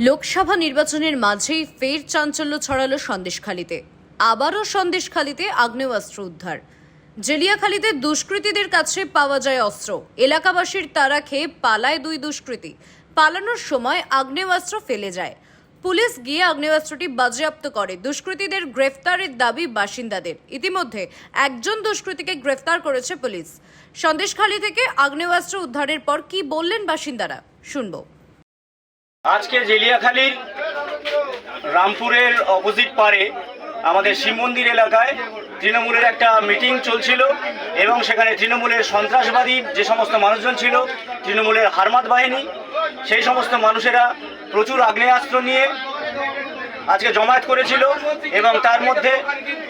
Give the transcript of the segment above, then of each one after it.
লোকসভা নির্বাচনের মাঝেই ফের চাঞ্চল্য ছড়ালো সন্দেশখালিতে। আবারও সন্দেশখালিতে আগ্নেয়াস্ত্র উদ্ধার। জেলিয়াখালীতে দুষ্কৃতীদের কাছে পাওয়া যায় অস্ত্র। এলাকাবাসীর তারা খেয়ে পালায় দুই দুষ্কৃতী। পালানোর সময় আগ্নেয়াস্ত্র ফেলে যায়। পুলিশ গিয়ে আগ্নেয়াস্ত্রটি বাজেয়াপ্ত করে। দুষ্কৃতীদের গ্রেফতারের দাবি বাসিন্দাদের। ইতিমধ্যে একজন দুষ্কৃতীকে গ্রেফতার করেছে পুলিশ। সন্দেশখালী থেকে আগ্নেয়াস্ত্র উদ্ধারের পর কি বললেন বাসিন্দারা? শুনব। আজকে জেলিয়াখালীর রামপুরের অপোজিট পারে আমাদের শিব মন্দির এলাকায় তৃণমূলের একটা মিটিং চলছিল এবং সেখানে তৃণমূলের সন্ত্রাসবাদী যে সমস্ত মানুষজন ছিল, তৃণমূলের হারমাত বাহিনী, সেই সমস্ত মানুষেরা প্রচুর আগ্নেয়াস্ত্র নিয়ে আজকে জমায়েত করেছিল এবং তার মধ্যে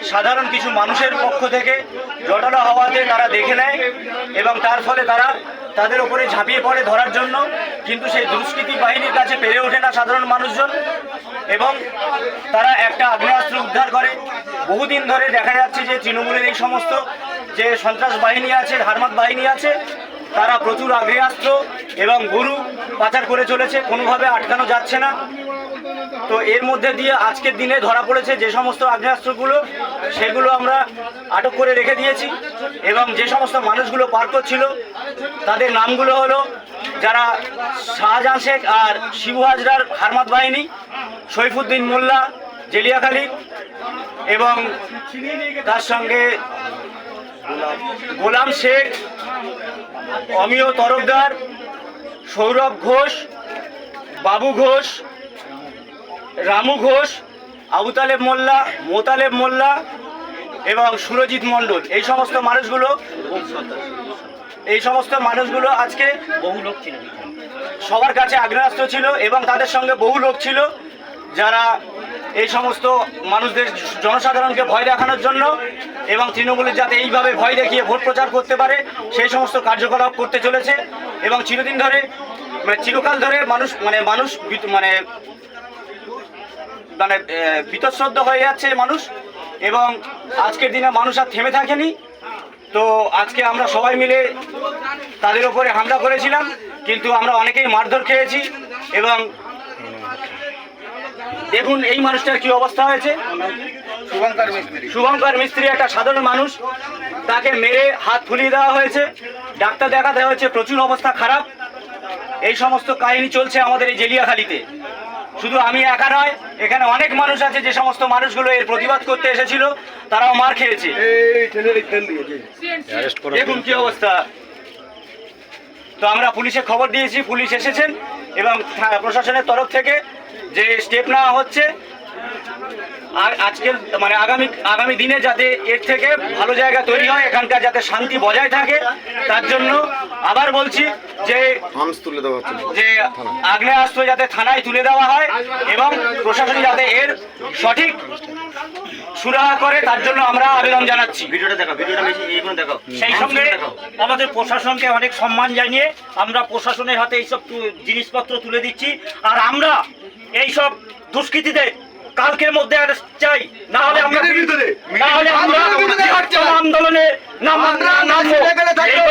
সাধারণ কিছু মানুষের পক্ষ থেকে জটালা হওয়াতে তারা দেখে নেয় এবং তার ফলে তারা তাদের ওপরে ঝাঁপিয়ে পড়ে ধরার জন্য, কিন্তু সেই দুষ্কৃতি বাহিনীর কাছে পেরে ওঠে না সাধারণ মানুষজন। এবং তারা একটা আগ্নেয়াস্ত্র উদ্ধার করে। বহুদিন ধরে দেখা যাচ্ছে যে তৃণমূলের এই সমস্ত যে সন্ত্রাস বাহিনী আছে, হারমাত বাহিনী আছে তারা প্রচুর আগ্নেয়াস্ত্র এবং গরু পাচার করে চলেছে, কোনোভাবে আটকানো যাচ্ছে না। তো এর মধ্যে দিয়ে আজকের দিনে ধরা পড়েছে যে সমস্ত আগ্নেয়াস্ত্রগুলো, সেগুলো আমরা আটক করে রেখে দিয়েছি এবং যে সমস্ত মানুষগুলো পার করছিল, তাদের নামগুলো হলো যারা শাহজাহান শেখ আর শিবু হাজরার হারমাত বাহিনী সৈফুদ্দিন মোল্লা, জেলিয়াখালী এবং তার সঙ্গে গোলাম শেখ অমিয় তরফদার সৌরভ ঘোষ বাবু ঘোষ রামু ঘোষ আবু তালেব মোল্লা মোতালেব মোল্লা এবং সুরজিৎ মণ্ডল। এই সমস্ত মানুষগুলো এই সমস্ত মানুষগুলো আজকে বহু লোক ছিল। সবার কাছে আগ্নেয়াস্ত্র ছিল এবং তাদের সঙ্গে বহু লোক ছিল যারা এই সমস্ত মানুষদের জনসাধারণকে ভয় দেখানোর জন্য এবং তৃণমূলের যাতে এইভাবে ভয় দেখিয়ে ভোট প্রচার করতে পারে, সেই সমস্ত কার্যকলাপ করতে চলেছে। এবং চিরদিন ধরে মানে চিরকাল ধরে মানুষ মানে মানুষ মানে মানে বীতশ্রদ্ধ হয়ে যাচ্ছে মানুষ। এবং আজকের দিনে মানুষ আর থেমে থাকেনি। তো আজকে আমরা সবাই মিলে তাদের উপরে হামলা করেছিলাম, কিন্তু আমরা অনেকেই মারধর খেয়েছি। এবং দেখুন এই মানুষটার কি অবস্থা হয়েছে। শুভঙ্কর মিস্ত্রি। একটা সাধারণ মানুষ। তাকে মেরে হাত ফুলিয়ে দেওয়া হয়েছে। ডাক্তার দেখাতে হয়েছে প্রচুর অবস্থা খারাপ। এই সমস্ত কাহিনী চলছে আমাদের এই জেলিয়াখালীতে। শুধু আমি একা নয় এখানে অনেক মানুষ আছে যে সমস্ত মানুষগুলো এর প্রতিবাদ করতে এসেছিল তারাও মার খেয়েছে। দেখুন কি অবস্থা। তো আমরা পুলিশে খবর দিয়েছি পুলিশ এসেছেন এবং প্রশাসনের তরফ থেকে যে স্টেপ নেওয়া হচ্ছে আর আজকের মানে আগামী আগামী দিনে যাতে এর থেকে ভালো জায়গা তৈরি হয় এখানকার যাতে শান্তি বজায় থাকে তার জন্য আবার বলছি যে হামস তুলে দেওয়া যে আগ্নেয়াস্ত্র যাতে থানায় তুলে দেওয়া হয় এবং প্রশাসন যাতে এর সঠিক সুরাহা করে তার জন্য আমরা আবেদন জানাচ্ছি। ভিডিওটা দেখো ভিডিওটা বেশি এইগুলো দেখো সেই সঙ্গে আমাদের প্রশাসনকে অনেক সম্মান জানিয়ে আমরা প্রশাসনের হাতে এইসব তু- জিনিসপত্র তুলে দিচ্ছি। আর আমরা এইসব দুষ্কৃতীদের কালকের মধ্যে arrest চাই। না হলে আমরা না হলে আমরা আন্দোলনে নাম